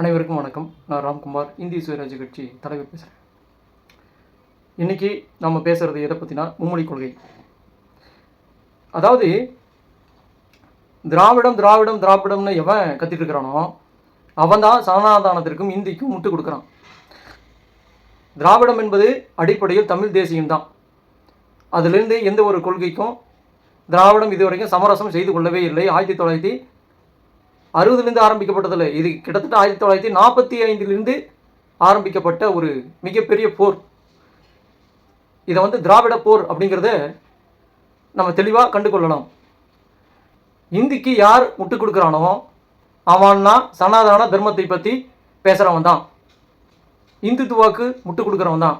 அனைவருக்கும் வணக்கம். நான் ராம்குமார். இந்திய சுயராஜ்ய கட்சி தலைவர் பேசுகிறேன் இன்னைக்கு நம்ம பேசுகிறது எதை பற்றினா மும்மொழி கொள்கை. அதாவது திராவிடம் திராவிடம் திராவிடம்னு எவன் கத்திட்டு இருக்கிறானோ அவன் தான் சனாதானத்திற்கும் இந்திக்கும் முட்டு கொடுக்குறான். திராவிடம் என்பது அடிப்படையில் தமிழ் தேசியம்தான் அதிலிருந்து எந்த ஒரு கொள்கைக்கும் திராவிடம் இதுவரைக்கும் சமரசம் செய்து கொள்ளவே இல்லை. ஆயிரத்தி தொள்ளாயிரத்தி அறுபதுலேருந்து ஆரம்பிக்கப்பட்டதில்லை இது கிட்டத்தட்ட ஆயிரத்தி தொள்ளாயிரத்தி நாற்பத்தி ஐந்திலிருந்து ஆரம்பிக்கப்பட்ட ஒரு மிகப்பெரிய போர். இதை வந்து திராவிட போர் அப்படிங்கிறத நம்ம தெளிவாக கண்டுகொள்ளலாம். இந்திக்கு யார் முட்டு கொடுக்குறானோ அவன்னா சனாதன தர்மத்தை பற்றி பேசுகிறவன் தான். இந்துத்துவாக்கு முட்டு கொடுக்குறவன் தான்.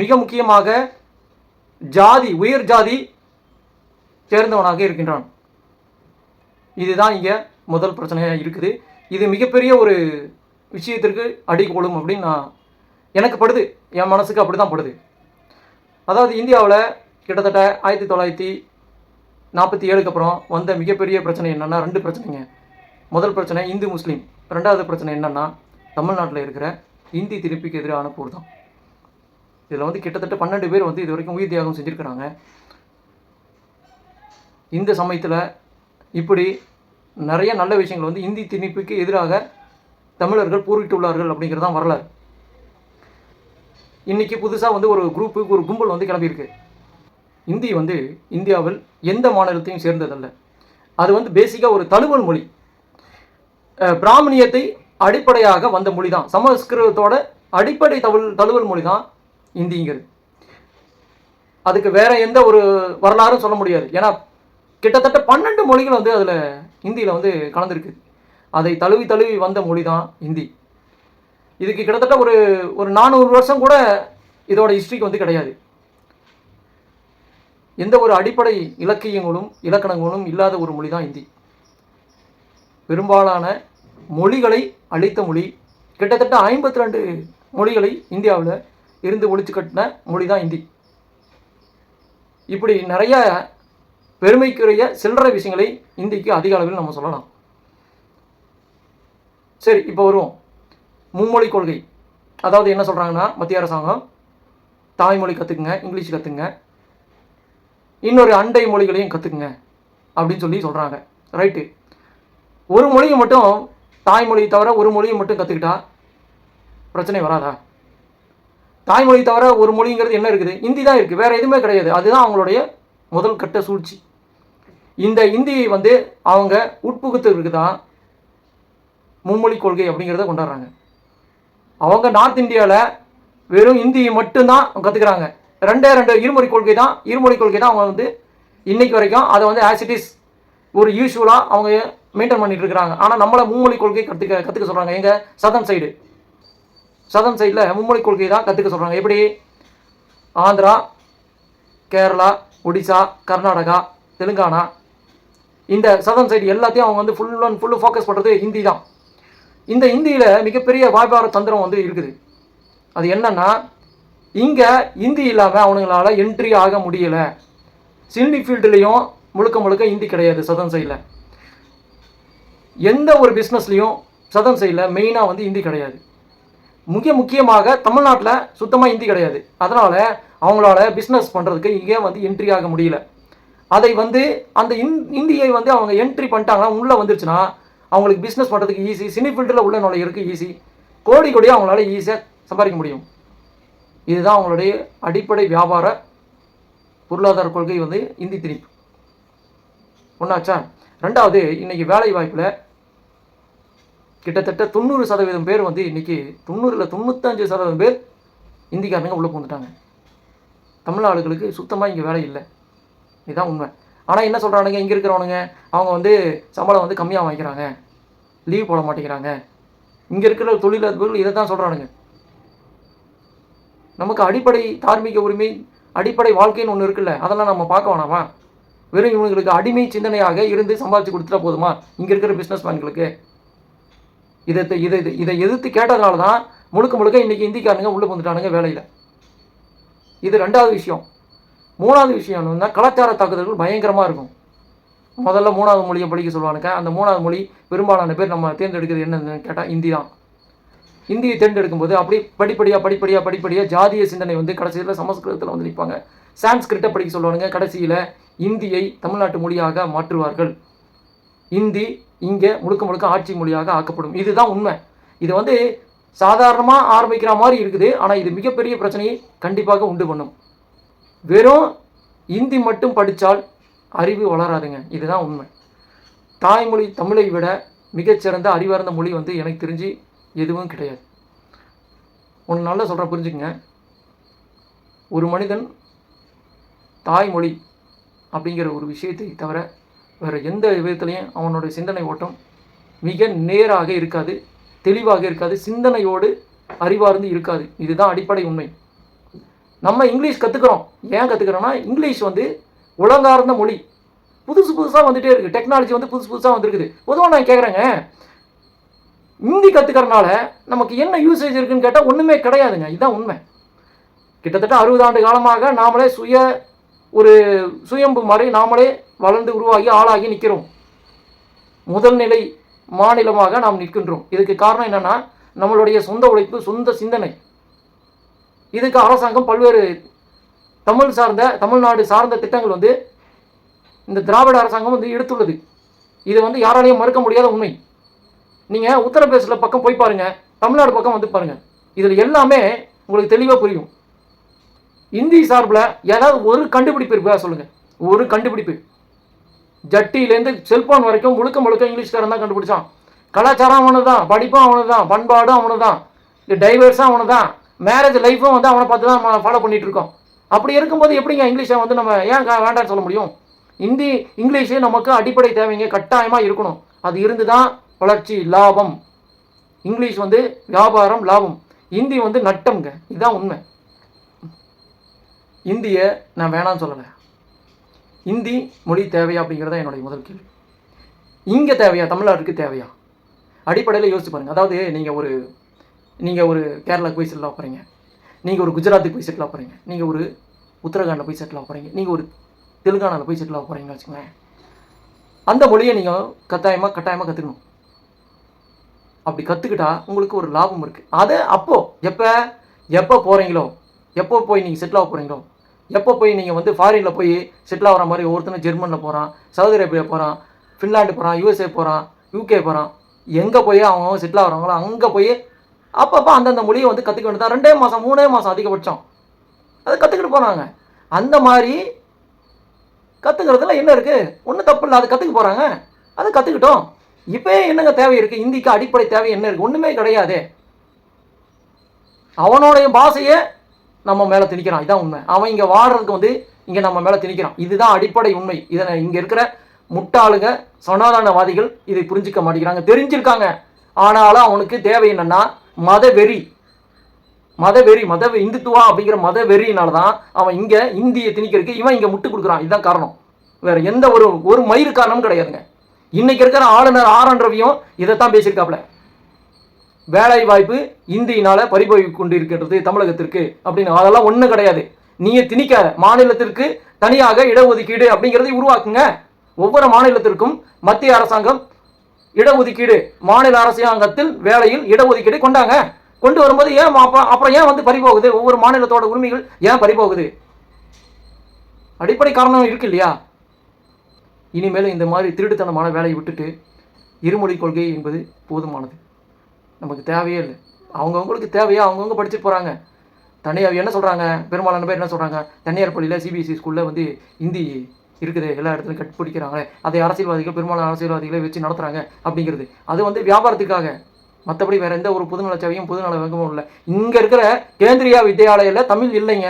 மிக முக்கியமாக ஜாதி உயர் ஜாதி சேர்ந்தவனாக இருக்கின்றான். இதுதான் இங்கே முதல் பிரச்சனையாக இருக்குது. இது மிகப்பெரிய ஒரு விஷயத்திற்கு அடிக்கோலும் அப்படின்னு நான் எனக்கு படுது. என் மனசுக்கு அப்படி தான் படுது. அதாவது இந்தியாவில் கிட்டத்தட்ட ஆயிரத்தி தொள்ளாயிரத்தி நாற்பத்தி ஏழுக்கு அப்புறம் வந்த மிகப்பெரிய பிரச்சனை என்னென்னா ரெண்டு பிரச்சனைங்க. முதல் பிரச்சனை இந்து முஸ்லீம். ரெண்டாவது பிரச்சனை என்னென்னா தமிழ்நாட்டில் இருக்கிற இந்தி திருப்பிக்கு எதிரான போர் தான். இதில் வந்து கிட்டத்தட்ட பன்னெண்டு பேர் வந்து இது வரைக்கும் உயிர் தியாகம் செஞ்சுருக்கிறாங்க. இந்த சமயத்தில் இப்படி நிறைய நல்ல விஷயங்கள் வந்து இந்தி திணிப்புக்கு எதிராக தமிழர்கள் போரிட்டுள்ளார்கள் அப்படிங்கிறது தான் வரலாறு. இன்றைக்கி புதுசாக வந்து ஒரு குரூப்பு ஒரு கும்பல் வந்து கிளம்பியிருக்கு. இந்தி வந்து இந்தியாவில் எந்த மாநிலத்தையும் சேர்ந்ததல்ல. அது வந்து பேசிக்காக ஒரு தழுவல் மொழி. பிராமணியத்தை அடிப்படையாக வந்த மொழி தான் சமஸ்கிருதத்தோட அடிப்படை தழுவல் தழுவல் மொழி தான் இந்திங்கிறது. அதுக்கு வேற எந்த ஒரு வரலாறும் சொல்ல முடியாது. ஏன்னா கிட்டத்தட்ட பன்னெண்டு மொழிகள் வந்து அதில் ஹிந்தியில் வந்து கலந்துருக்கு. அதை தழுவி தழுவி வந்த மொழி தான் ஹிந்தி. இதுக்கு கிட்டத்தட்ட ஒரு ஒரு நானூறு வருஷம் கூட இதோட ஹிஸ்ட்ரிக்கு வந்து கிடையாது. எந்த ஒரு அடிப்படை இலக்கியங்களும் இலக்கணங்களும் இல்லாத ஒரு மொழி தான் ஹிந்தி. பெரும்பாலான மொழிகளை அழித்த மொழி கிட்டத்தட்ட ஐம்பத்தி ரெண்டு மொழிகளை இந்தியாவில் இருந்து ஒழிச்சு கட்டின மொழி தான் ஹிந்தி. இப்படி நிறைய பெருமைக்குரிய சில்லறை விஷயங்களை இந்திக்கு அதிக அளவில் நம்ம சொல்லலாம். சரி இப்போ வருவோம். மும்மொழி கொள்கை. அதாவது என்ன சொல்கிறாங்கன்னா மத்திய அரசாங்கம் தாய்மொழி கற்றுக்குங்க இங்கிலீஷ் கற்றுக்குங்க இன்னொரு அண்டை மொழிகளையும் கற்றுக்குங்க அப்படின்னு சொல்லி சொல்கிறாங்க ரைட்டு. ஒரு மொழியை மட்டும் தாய்மொழியை தவிர ஒரு மொழியை மட்டும் கற்றுக்கிட்டா பிரச்சனை வராதா? தாய்மொழி தவிர ஒரு மொழிங்கிறது என்ன இருக்குது? இந்தி தான் இருக்குது வேறு எதுவுமே கிடையாது. அதுதான் அவங்களுடைய முதல் கட்ட சூழ்ச்சி. இந்த இந்தியை வந்து அவங்க உட்புகுத்துறதுக்கு தான் மும்மொழி கொள்கை அப்படிங்கிறத கொண்டாடுறாங்க. அவங்க நார்த் இந்தியாவில் வெறும் இந்தியை மட்டும்தான் கற்றுக்குறாங்க ரெண்டே ரெண்டு இருமொழி கொள்கை தான் இருமொழி கொள்கை தான் அவங்க வந்து இன்னைக்கு வரைக்கும் அதை வந்து ஆஸ் இட் இஸ் ஒரு யூஸ்வலாக அவங்க மெயின்டைன் பண்ணிட்டு இருக்கிறாங்க. ஆனால் நம்மளை மும்மொழி கொள்கை கற்றுக்க கற்றுக்க சொல்கிறாங்க எங்கள் சதன் சைடு சதன் சைடில் மும்மொழி கொள்கை தான் கற்றுக்க சொல்கிறாங்க எப்படி? ஆந்திரா கேரளா ஒடிசா கர்நாடகா தெலுங்கானா இந்த சதன் சைடு எல்லாத்தையும் அவங்க வந்து ஃபுல் அண்ட் ஃபுல்லு ஃபோக்கஸ் பண்ணுறது ஹிந்தி தான். இந்த ஹிந்தியில் மிகப்பெரிய வியாபார தந்திரம் வந்து இருக்குது. அது என்னென்னா இங்கே ஹிந்தி இல்லாமல் அவனுங்களால என்ட்ரி ஆக முடியலை. சில்லி ஃபீல்டுலேயும் முழுக்க முழுக்க ஹிந்தி கிடையாது சதன் சைடில் எந்த ஒரு பிஸ்னஸ்லேயும் சதன் சைடில் மெயினாக வந்து ஹிந்தி கிடையாது. மிக முக்கியமாக தமிழ்நாட்டில் சுத்தமாக ஹிந்தி கிடையாது. அதனால் அவங்களால பிஸ்னஸ் பண்ணுறதுக்கு இங்கே வந்து என்ட்ரி ஆக முடியல. அதை வந்து அந்த இந் இந்தியை வந்து அவங்க என்ட்ரி பண்ணிட்டாங்கன்னா உள்ளே வந்துருச்சுன்னா அவங்களுக்கு பிஸ்னஸ் பண்ணுறதுக்கு ஈஸி சினி ஃபீல்டில் உள்ள நுழையிறதுக்கு ஈஸி கோடி கோடியாக அவங்களால ஈஸியாக சம்பாதிக்க முடியும். இதுதான் அவங்களுடைய அடிப்படை வியாபார பொருளாதார கொள்கை வந்து இந்தி திணிப்பு. ஒன்றாச்சா ரெண்டாவது இன்றைக்கி வேலை வாய்ப்பில் கிட்டத்தட்ட தொண்ணூறு சதவீதம் பேர் வந்து இன்றைக்கி தொண்ணூறில் தொண்ணூத்தஞ்சு சதவீதம் பேர் இந்திக்காரனுங்க உள்ளே பூந்துட்டாங்க தமிழ் ஆளுகளுக்கு சுத்தமாக இங்கே வேலை இல்லை. இதுதான் உண்மை. ஆனால் என்ன சொல்கிறானுங்க இங்கே இருக்கிறவனுங்க அவங்க வந்து சம்பளம் வந்து கம்மியாக வாங்கிக்கிறாங்க. லீவ் போட மாட்டேங்கிறாங்க. இங்கே இருக்கிற தொழிலதிபர்கள் இதை தான் சொல்கிறானுங்க நமக்கு அடிப்படை தார்மீக உரிமை அடிப்படை வாழ்க்கைன்னு ஒன்று இருக்குல்ல அதெல்லாம் நம்ம பார்க்க வேணாமா? வெறும் இவங்களுக்கு அடிமை சிந்தனையாக இருந்து சம்பாதிச்சு கொடுத்துட்டா போதுமா? இங்கே இருக்கிற பிஸ்னஸ் மேன்களுக்கு இதை இதை இதை- இதை எதிர்த்து கேட்டதுனால தான் முழுக்க முழுக்க இன்றைக்கி இந்திக்காரனுங்க உள்ளே வந்துட்டானுங்க வேலையில். இது ரெண்டாவது விஷயம். மூணாவது விஷயம் என்னன்னா கலாச்சார தாக்குதல்கள் பயங்கரமாக இருக்கும். முதல்ல மூணாவது மொழியை படிக்க சொல்லுவானுங்க. அந்த மூணாவது மொழி பெரும்பாலான பேர் நம்ம தேர்ந்தெடுக்கிறது என்னன்னு கேட்டால் ஹிந்தி தான். இந்தியை தேர்ந்தெடுக்கும்போது அப்படி படிப்படியாக படிப்படியாக படிப்படியாக ஜாதிய சிந்தனை வந்து கடைசியில் சமஸ்கிருதத்தில் வந்து நிற்பாங்க சான்ஸ்கிரிட்டை படிக்க சொல்லுவானுங்க. கடைசியில் இந்தியை தமிழ்நாட்டு மொழியாக மாற்றுவார்கள். இந்தி இங்கே முழுக்க முழுக்க ஆட்சி மொழியாக ஆக்கப்படும். இதுதான் உண்மை. இது வந்து சாதாரணமாக ஆரம்பிக்கிற மாதிரி இருக்குது. ஆனால் இது மிகப்பெரிய பிரச்சனையை கண்டிப்பாக உண்டு பண்ணும். வெறும் இந்தி மட்டும் படித்தால் அறிவு வளராதுங்க. இதுதான் உண்மை. தாய்மொழி தமிழை விட மிகச்சிறந்த அறிவார்ந்த மொழி வந்து எனக்கு தெரிஞ்சு எதுவும் கிடையாது. ஒன்று நல்லா சொல்கிறேன் புரிஞ்சுக்கங்க. ஒரு மனிதன் தாய்மொழி அப்படிங்கிற ஒரு விஷயத்தை தவிர வேறு எந்த விதத்துலையும் அவனுடைய சிந்தனை ஓட்டம் மிக நேராக இருக்காது தெளிவாக இருக்காது சிந்தனையோடு அறிவார்ந்து இருக்காது. இதுதான் அடிப்படை உண்மை. நம்ம இங்கிலீஷ் கற்றுக்குறோம் ஏன் கற்றுக்குறோன்னா இங்கிலீஷ் வந்து உலகார்ந்த மொழி. புதுசு புதுசாக வந்துகிட்டே இருக்குது டெக்னாலஜி வந்து புதுசு புதுசாக வந்துருக்குது. பொதுவாக நான் கேட்குறேங்க ஹிந்தி கற்றுக்கறனால நமக்கு என்ன யூசேஜ் இருக்குன்னு கேட்டால் ஒன்றுமே கிடையாதுங்க. இதுதான் உண்மை. கிட்டத்தட்ட அறுபது ஆண்டு காலமாக நாமளே சுய ஒரு சுயம்பு மாதிரி நாமளே வளர்ந்து உருவாகி ஆளாகி நிற்கிறோம் முதல் நிலை மாநிலமாக நாம் நிற்கின்றோம். இதுக்கு காரணம் என்னென்னா நம்மளுடைய சொந்த உழைப்பு சொந்த சிந்தனை. இதுக்கு அரசாங்கம் பல்வேறு தமிழ் சார்ந்த தமிழ்நாடு சார்ந்த திட்டங்கள் வந்து இந்த திராவிட அரசாங்கம் வந்து எடுத்துள்ளது. இது வந்து யாராலையும் மறுக்க முடியாத உண்மை. நீங்கள் உத்தரப்பிரதேசில் பக்கம் போய் பாருங்கள் தமிழ்நாடு பக்கம் வந்து பாருங்கள் இதில் எல்லாமே உங்களுக்கு தெளிவாக புரியும். இந்தி சார்பில் ஏதாவது ஒரு கண்டுபிடிப்பு இருக்கா சொல்லுங்கள் ஒரு கண்டுபிடிப்பு. ஜட்டியிலேருந்து செல்போன் வரைக்கும் முழுக்க முழுக்க இங்கிலீஷ்காரன் தான் கண்டுபிடிச்சான். கலாச்சாரம் அவனு தான் படிப்பும் அவனு தான் பண்பாடும் அவனு தான் இந்த டைவர்ஸும் அவனு தான் மேரேஜ் லைஃப்பும் வந்து அவனை பார்த்து தான் நம்ம ஃபாலோ பண்ணிகிட்டு இருக்கோம். அப்படி இருக்கும்போது எப்படிங்க இங்கிலீஷை வந்து நம்ம ஏன் க- வேண்டாம்னு சொல்ல முடியும்? இந்தி இங்கிலீஷு நமக்கு அடிப்படை தேவைங்க கட்டாயமாக இருக்கணும். அது இருந்து தான் வளர்ச்சி லாபம். இங்கிலீஷ் வந்து வியாபாரம் லாபம். இந்தி வந்து நட்டம்ங்க. இதுதான் உண்மை. இந்தியை நான் வேணாம்னு சொல்லலை. இந்தி மொழி தேவையா அப்படிங்கிறத என்னுடைய முதல் கேள்வி. இங்கே தேவையா? தமிழ்நாட்டுக்கு தேவையா? அடிப்படையில் யோசிச்சு பாருங்கள் அதாவது நீங்கள் ஒரு நீங்கள் ஒரு கேரளாவுக்கு போய் செட்டில் போகிறீங்க நீங்கள் ஒரு குஜராத்துக்கு போய் செட்டில் போகிறீங்க நீங்கள் ஒரு உத்தரகாண்டில் போய் செட்டில் ஆக போகிறீங்க நீங்கள் ஒரு தெலுங்கானாவில் போய் செட்டில் ஆக போகிறீங்கன்னு வச்சுக்கோங்களேன். அந்த மொழியை நீங்கள் கட்டாயமாக கட்டாயமாக கற்றுக்கணும் அப்படி கற்றுக்கிட்டா உங்களுக்கு ஒரு லாபம் இருக்குது அதை அப்போது எப்போ எப்போ போகிறீங்களோ எப்போ போய் நீங்கள் செட்டில் ஆக போகிறீங்களோ எப்போ போய் நீங்கள் வந்து ஃபாரினில் போய் செட்டில் ஆகிற மாதிரி ஒருத்தனும் ஜெர்மனில் போகிறான் சவுதி அரேபியா போகிறான் ஃபின்லாண்டு போகிறான் யூஎஸ்ஏ போகிறான் யூகே போகிறான் எங்கே போய் அவங்க செட்டில் ஆகுறாங்களோ அங்கே போய் அப்பப்போ அந்தந்த மொழியை வந்து கற்றுக்க வேண்டியதான் ரெண்டே மாதம் மூணே மாதம் அதிகபட்சம். அதை கற்றுக்கிட்டு போகிறாங்க அந்த மாதிரி கற்றுக்கிறதுல என்ன இருக்குது ஒன்றும் தப்பு இல்லை. அது கற்றுக்க போகிறாங்க அதை கற்றுக்கிட்டோம் இப்போ என்னங்க தேவை இருக்குது இந்திக்கு அடிப்படை தேவை என்ன இருக்குது ஒன்றுமே கிடையாது. அவனுடைய பாஷையே நம்ம மேலே திணிக்கிறான். இதான் உண்மை. அவன் இங்கே வாடுறதுக்கு வந்து இங்கே நம்ம மேலே திணிக்கிறான். இதுதான் அடிப்படை உண்மை. இதை இங்கே இருக்கிற முட்டாளுங்க சனாதனவாதிகள் இதை புரிஞ்சிக்க மாட்டேங்கிறாங்க. தெரிஞ்சிருக்காங்க. ஆனாலும் அவனுக்கு தேவை என்னென்னா மதவெறி. மதவெறி மத இந்துத்துவா அப்படிங்கிற மத வெறியினால தான் அவன் இங்கே இந்தியை திணிக்கிறதுக்கு இவன் இங்கே முட்டு கொடுக்குறான். இதுதான் காரணம். வேற எந்த ஒரு ஒரு மயிறு காரணமும் கிடையாதுங்க. இன்னைக்கு இருக்கிற ஆளுநர் ஆர் ரவியும் இதைத்தான் பேசியிருக்காப்ல வேலை வாய்ப்பு இந்தியினால பறிபோய் கொண்டு இருக்கின்றது தமிழகத்திற்கு அப்படின்னு. அதெல்லாம் ஒன்றும் கிடையாது. நீங்க திணிக்காத. மாநிலத்திற்கு தனியாக இடஒதுக்கீடு அப்படிங்கிறதை உருவாக்குங்க. ஒவ்வொரு மாநிலத்திற்கும் மத்திய அரசாங்கம் இடஒதுக்கீடு மாநில அரசாங்கத்தில் வேலையில் இடஒதுக்கீடு கொண்டாங்க. கொண்டு வரும்போது ஏன் அப்ப- அப்புறம் ஏன் வந்து பறிபோகுது? ஒவ்வொரு மாநிலத்தோட உரிமைகள் ஏன் பறிபோகுது? அடிப்படை காரணம் இருக்கு இல்லையா? இனிமேல் இந்த மாதிரி திருட்டுத்தனமான வேலையை விட்டுட்டு இருமொழி கொள்கை என்பது போதுமானது. நமக்கு தேவையே இல்லை. அவங்கவுங்களுக்கு தேவையா? அவங்கவுங்க படிச்சுட்டு போகிறாங்க தனியார் என்ன சொல்கிறாங்க பெரும்பாலான பேர் என்ன சொல்கிறாங்க தனியார் பள்ளியில் சிபிஎஸ்சி ஸ்கூலில் வந்து ஹிந்தி இருக்குது. எல்லா இடத்துலையும் கட்டுப்பிடிக்கிறாங்க அதை அரசியல்வாதிகள் பெரும்பாலான அரசியல்வாதிகளை வச்சு நடத்துகிறாங்க அப்படிங்கிறது. அது வந்து வியாபாரத்துக்காக. மற்றபடி வேறு எந்த ஒரு பொதுநல சேவையும் பொதுநல வங்கமும் இல்லை. இங்கே இருக்கிற கேந்திரியா வித்யாலயில் தமிழ் இல்லைங்க.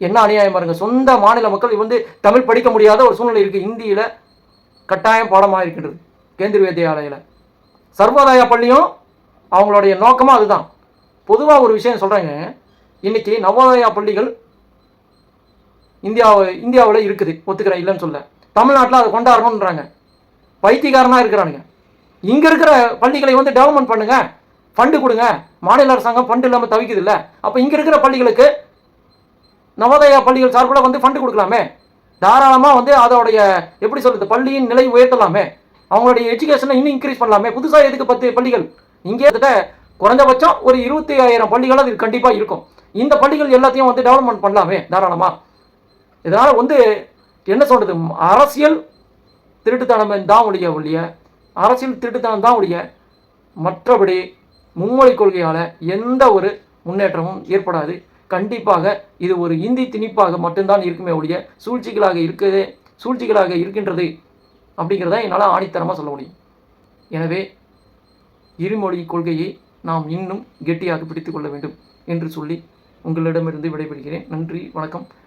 என்ன அநியாயம் பாருங்க. சொந்த மாநில மக்கள் வந்து தமிழ் படிக்க முடியாத ஒரு சூழ்நிலை இருக்குது இந்தியில் கட்டாயம் பாடமாக இருக்கின்றது கேந்திரிய வித்யாலயில் சர்வோதயா பள்ளியும் அவங்களுடைய நோக்கமும் அதுதான். பொதுவாக ஒரு விஷயம் சொல்கிறேங்க இன்றைக்கி நவோதயா பள்ளிகள் இந்தியாவை இந்தியாவில் இருக்குது ஒத்துக்கிறேன் இல்லைன்னு சொல்ல. தமிழ்நாட்டில் அதை கொண்டாடணுன்றாங்க பைத்தியக்காரனாக இருக்கிறானுங்க. இங்கே இருக்கிற பள்ளிகளை வந்து டெவலப்மெண்ட் பண்ணுங்கள் ஃபண்டு கொடுங்க. மாநில அரசாங்கம் ஃபண்டு இல்லாமல் தவிக்குது இல்லை அப்போ இங்கே இருக்கிற பள்ளிகளுக்கு நவோதயா பள்ளிகள் சார்பில் வந்து ஃபண்டு கொடுக்கலாமே. தாராளமாக வந்து அதோடைய எப்படி சொல்கிறது பள்ளியின் நிலை உயர்த்தலாமே. அவங்களுடைய எஜுகேஷனை இன்னும் இன்க்ரீஸ் பண்ணலாமே. புதுசாக எதுக்கு பத்து பள்ளிகள்? இங்கே கிட்ட குறைஞ்சபட்சம் ஒரு இருபத்தி ஆயிரம் பள்ளிகள் அது கண்டிப்பாக இருக்கும். இந்த பள்ளிகள் எல்லாத்தையும் வந்து டெவலப்மெண்ட் பண்ணலாமே தாராளமாக இதனால் வந்து என்ன சொல்கிறது அரசியல் திருட்டுத்தனம் தான் ஒழிய ஒழிய அரசியல் திருட்டுத்தனம் தான் ஒழிய மற்றபடி மும்மொழி கொள்கையால் எந்த ஒரு முன்னேற்றமும் ஏற்படாது. கண்டிப்பாக இது ஒரு இந்தி திணிப்பாக மட்டும்தான் இருக்குமே ஒழிய சூழ்ச்சிகளாக இருக்குது சூழ்ச்சிகளாக இருக்கின்றது அப்படிங்கிறத என்னால் ஆணித்தரமாக சொல்ல முடியும். எனவே இருமொழி கொள்கையை நாம் இன்னும் கெட்டியாக பிடித்து கொள்ள வேண்டும் என்று சொல்லி உங்களிடமிருந்து விடைபெறுகிறேன். நன்றி வணக்கம்.